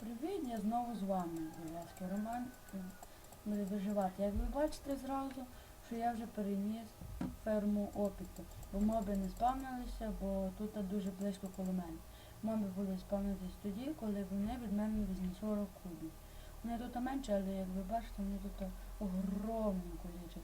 Привіт, я знову з вами, Ілляський Роман. Буде виживати. Як ви бачите зразу, що я вже переніс ферму опіту, бо моби не спавнилися, бо тут дуже близько коло мене. Моби були спавнитись тоді, коли вони від мене візьмуть 40 кубів. Вони тут менше, але як ви бачите, вони тут огромним кількістю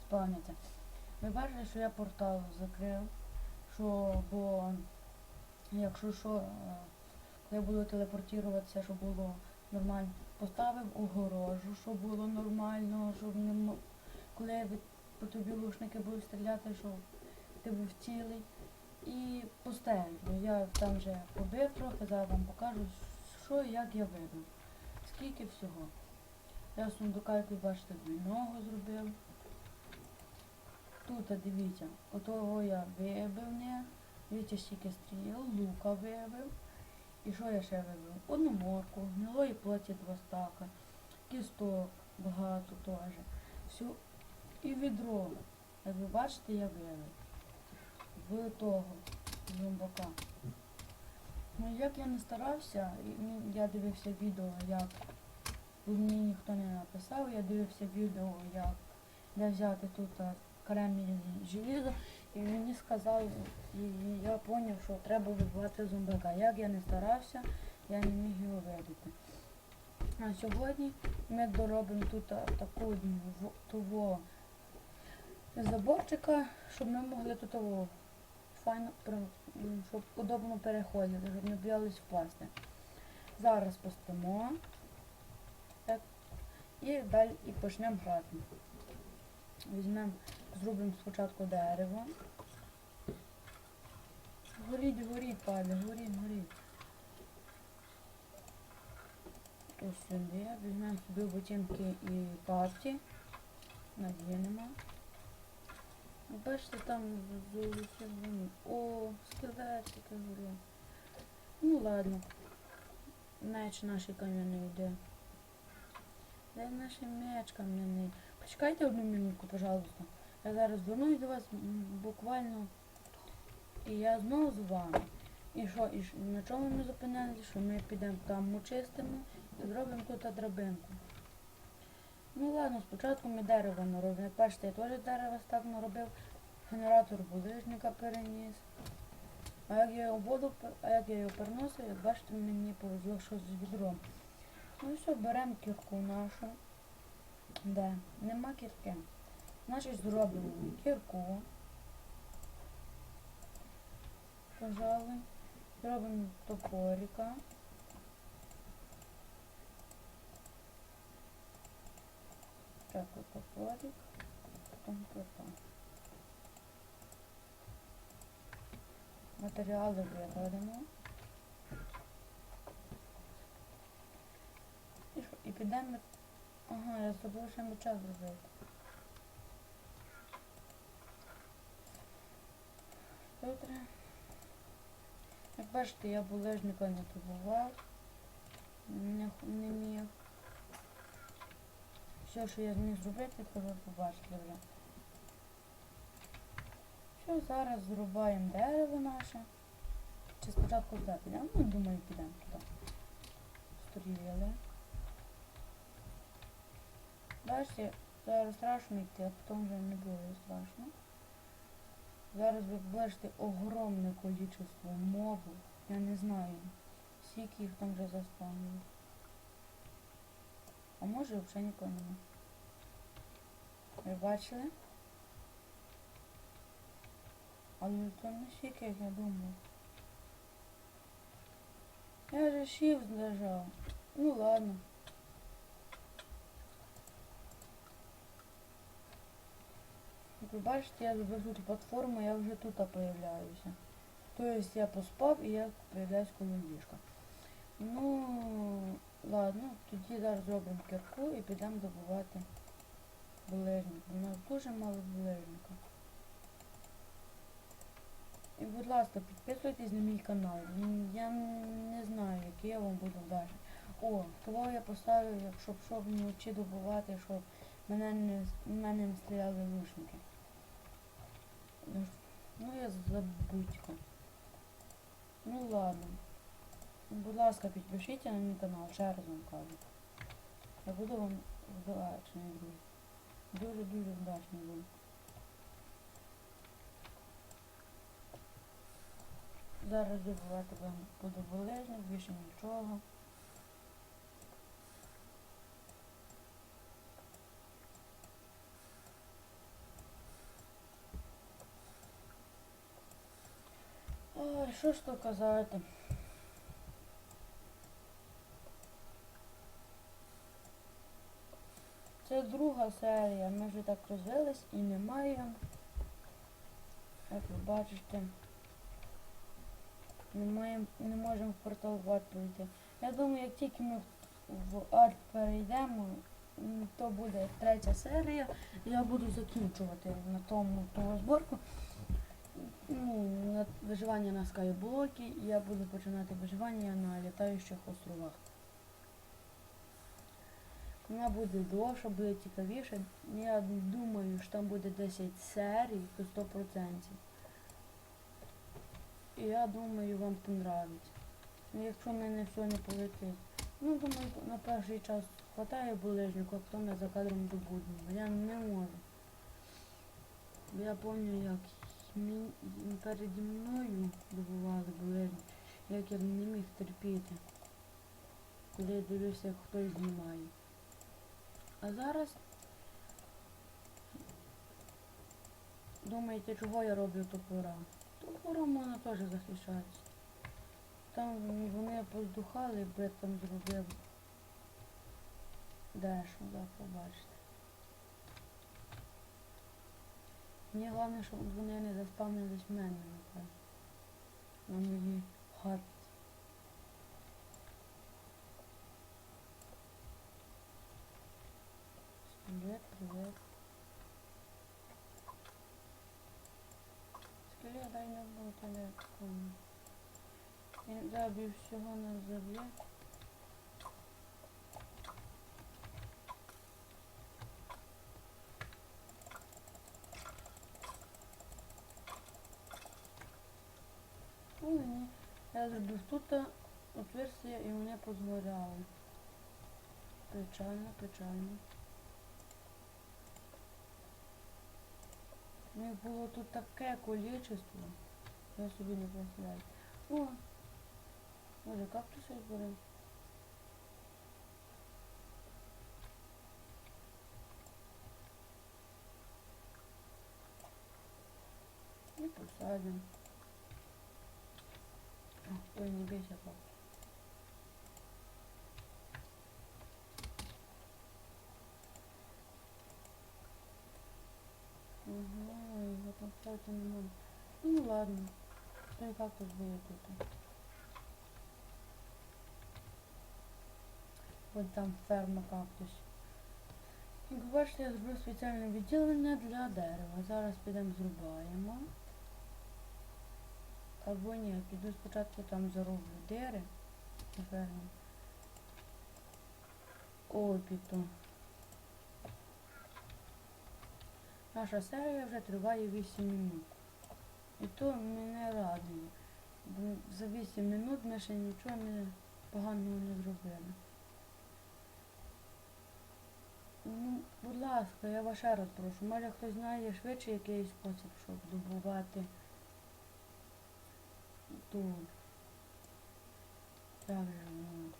спавняться. Ви бачите, що я портал закрив, що бо якщо що, е, я буду телепортуватися, щоб було нормально. Поставив огорожу, щоб було нормально, щоб не мо- коли по тобі лушники будуть стріляти, щоб ти був цілий. І постель. Ну, Я там вже побив трохи, зараз вам покажу, що і як я вибив. Скільки всього. Я сундука, як ви бачите, двійного зробив. Тут, дивіться, отого я вибив, не. Дивіться, скільки стріл, лука вибив. І що я ще вибив? Одну морку, гнилої плоті два стака, кісток багато теж. Всю і відро. Як ви бачите, я вивив. В того зомбака. Ну як я не старався, я дивився відео, як мені ніхто не написав, я дивився відео, як де взяти тут а, кремінь желізо, і мені сказали, і я зрозумів, що треба вибивати зомбака. Як я не старався, я не міг його вибити. А сьогодні ми доробимо тут таку того заборчика, щоб ми могли тут того файно, щоб удобно переходити, щоб не боялись впасти. Зараз поспимо. Так. І далі і почнемо грати. Візьмемо, зробимо спочатку дерево. Горіть, горіть, пане, горіть, горіть. Ось сюди. Візьмемо собі ботинки і папті. Надінемо. Бачите, там золоті вони. О, скелетики горять. Ну ладно. Меч наш кам'яний йде. Де наш меч кам'яний? Почекайте одну минутку, пожалуйста. Я зараз вернусь до вас буквально. І я знову з вами. І що, і на чому ми зупинилися? Що ми підемо там очистимо і зробимо тут драбинку. Ну ладно, спочатку ми дерево наробимо. Бачите, я теж дерево так наробив. Генератор булижника переніс. А як я його воду, а як я його переносив, як бачите, мені повезло що з відром. Ну і все, беремо кірку нашу. Де? Нема кірки. Значить зробимо кірку. Пожалуй. Зробимо топорика. Так, от топорик. Потім кірка. Матеріали викладемо. І? Підемо. Ага, я забув ще меча зробити. Добре. Як бачите, я булежника не побував. Не, не міг. Все, що я зміг зробити, то ви побачили вже. Що зараз зрубаємо дерево наше. Чи спочатку туди підемо? Ну, думаю, підемо туди. Стріляли. Бачите, зараз страшно йти, а потім вже не буде страшно. Зараз ви побачите огромне кількість мобів. Я не знаю, скільки їх там вже заспавнили. А може взагалі нікого нема. Ви бачили? Але то не стільки, як я думав. Я же shift зажав. Ну ладно. Ви бачите, я тут платформу, я вже тут появляюся. Тобто я поспав і я появляюсь коло ліжка. Ну, ладно, тоді зараз зробимо кірку і підемо добувати булежник. У нас дуже мало булежника. І будь ласка, підписуйтесь на мій канал. Я не знаю, який я вам буду далі. О, того я поставив, як щоб щоб вночі добувати, щоб мене не, мене не стріляли лучники. Ну, я забудька. Ну ладно. Будь ласка, підпишіться на мій канал, ще раз кажу. Я буду вам вдячний, друзі. Дуже-дуже вдячний буду. Зараз добувати вам буду болезно, більше нічого. Ой, що ж то казати? Це друга серія. Ми вже так розвились і немає. Як ви бачите. Не, маємо, не можемо в портал в арт пройти. Я думаю, як тільки ми в- в арт перейдемо, то буде третя серія. Я буду закінчувати на тому ту розборку. Ну, на виживання на скайблокі, я буду починати виживання на літаючих островах. Вона буде довша, буде цікавіше. Я думаю, що там буде 10 серій, то 100%. І я думаю, вам понравиться. Ну, якщо мене все не полетить. Ну, думаю, на перший час хватає булижнику, а потім я за кадром добудемо. Я не можу. Я пам'ятаю, як переді мною добували булижник, як я не міг терпіти. Коли я дивлюся, як хтось знімає. А зараз думаєте, чого я роблю топора? Топором можна теж захищатися. Там вони поздухали, бо я там зробив дещо, да, побачите. Мені головне, щоб вони не заспавнились в мене, напевно. На моїй хатці. Привет, привет. Скелет, дай не буду телефон. Він забив всього не заб'є. Ну, ні. Я зробив тут отверстие і вони позгоряли. Печально, печально. У них було тут таке количество. Я собі не представляю. О! Може кактуси зберемо? І посадимо. Ой, не бейся, папа. Ага, его там ставить не надо. Ну ладно. То и как-то будет тут. Вот там ферма кактус. Бачите, я зробив спеціальне відділення для дерева. Зараз підемо зрубаємо. Або ні, піду спочатку там зароблю дири. на фермі. Опіту. Наша серія вже триває 8 минут. І то мене радує. Бо за 8 минут ми ще нічого не поганого не зробили. Ну, будь ласка, я вас ще раз прошу. Може хтось знає швидше якийсь спосіб, щоб добувати ту. Як же воно?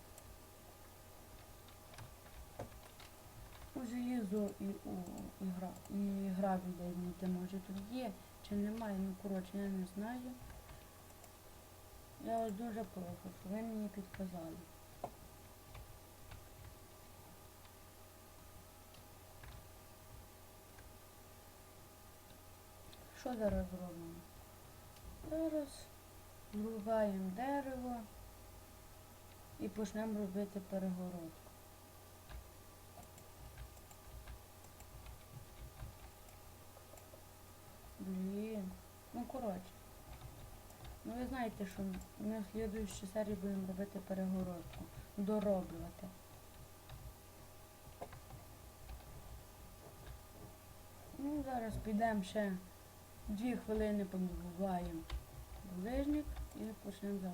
Ну, желізо і, у, і, гра, і гравій де може тут є чи немає, ну коротше, я не знаю. Я вас дуже прошу, щоб ви мені підказали. Що зараз робимо? Зараз зрубаємо дерево і почнемо робити перегородку. Блін. Ну коротше. Ну ви знаєте, що ми в слідуючій серії будемо робити перегородку. Дороблювати. Ну, зараз підемо ще дві хвилини подобуваємо булижник і пошлем за.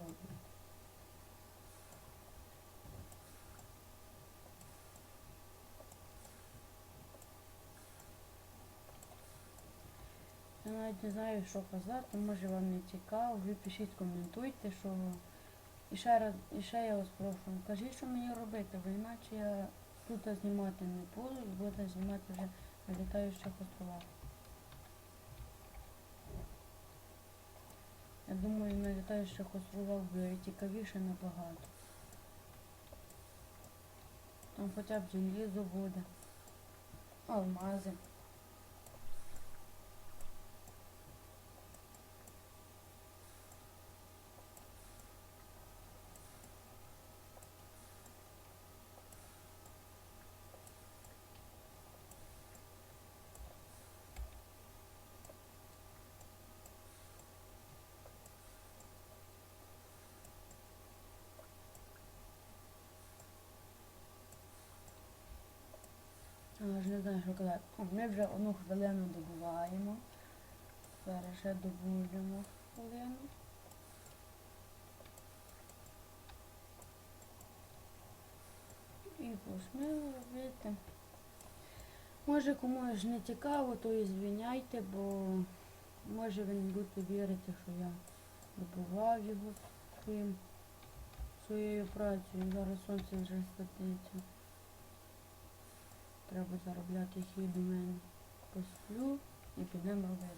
Я навіть не знаю, що казати, може вам не цікаво, ви пишіть, коментуйте, що... І ще раз, і ще я вас прошу, кажіть, що мені робити, бо іначе я тут знімати не буду, буду знімати вже на літаючих островах. Я думаю, на літаючих островах буде цікавіше набагато. Там хоча б желізо буде. Алмази. Я ж знаю, що казати. Ми вже одну хвилину добуваємо. Зараз ще добудемо хвилину. І пошли робити. Може комусь не цікаво, то і звіняйте, бо може ви не будете вірити, що я добував його своїм, своєю працею. Зараз сонце вже статиться. Треба заробляти хід мене. Посплю і підемо робити.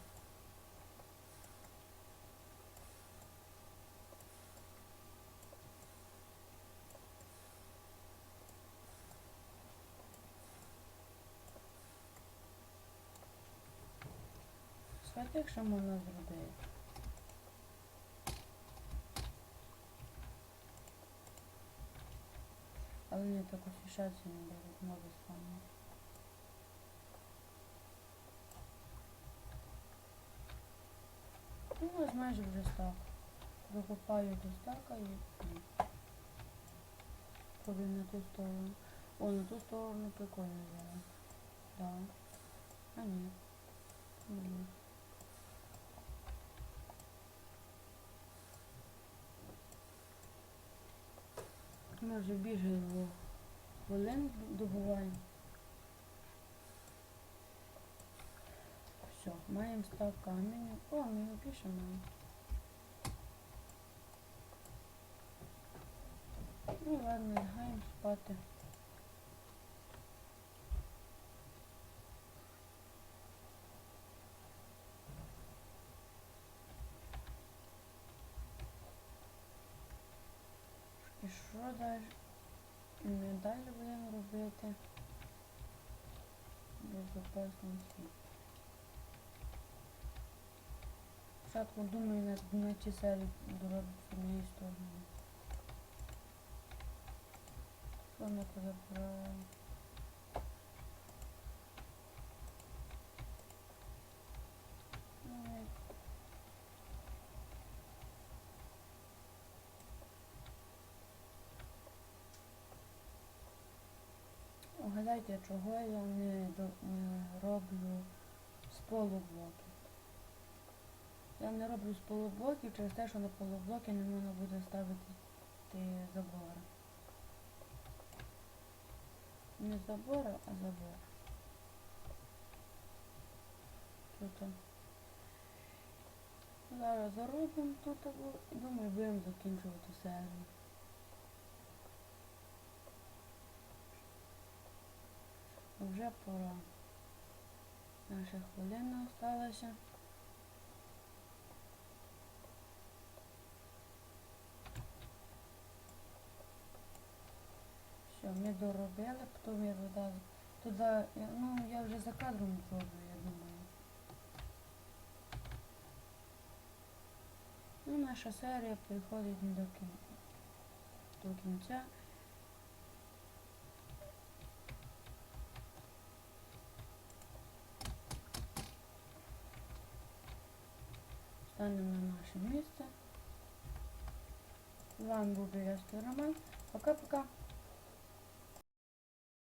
Скажіть, якщо можна зробити. Але не так освіщатися не будуть мови спаму. Ну, ось майже вже стак. Закопаю до стака і м, ходи на ту сторону. О, на ту сторону прикольно зараз. Да. А ні. Ні. Ми вже більше хвилин добуваємо. Все, маємо стак каменю. О, ми його маємо. Ну ладно, лягаємо спати. І що далі? Ми далі будемо робити безпечний світ. Спочатку думаю на, на ці серії доробити з однієї сторони. Що? Ну, Угадайте, чого я не, не роблю з полублоків. Я не роблю з полублоків через те, що на полублоки не можна буде ставити ті забори. Не забори, а забор. Тут. Зараз заробимо тут або думаю, будемо закінчувати серію. Вже пора. Наша хвилина осталася. Ми доробили, потім я туди, туди, ну я вже за кадром зроблю, я думаю. Ну, наша серія приходить до кінця. До кінця. Станемо на наше місце. З вами був Біляський Роман. Пока-пока.